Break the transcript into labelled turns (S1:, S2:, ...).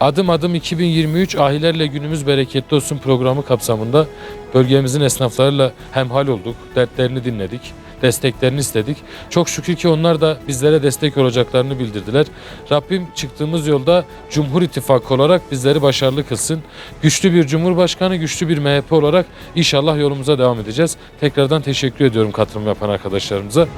S1: Adım Adım 2023 Ahilerle Günümüz Bereketli Olsun programı kapsamında bölgemizin esnaflarıyla hemhal olduk. Dertlerini dinledik. Desteklerini istedik. Çok şükür ki onlar da bizlere destek olacaklarını bildirdiler. Rabbim çıktığımız yolda Cumhur İttifakı olarak bizleri başarılı kılsın. Güçlü bir Cumhurbaşkanı, güçlü bir MHP olarak inşallah yolumuza devam edeceğiz. Tekrardan teşekkür ediyorum katılım yapan arkadaşlarımıza.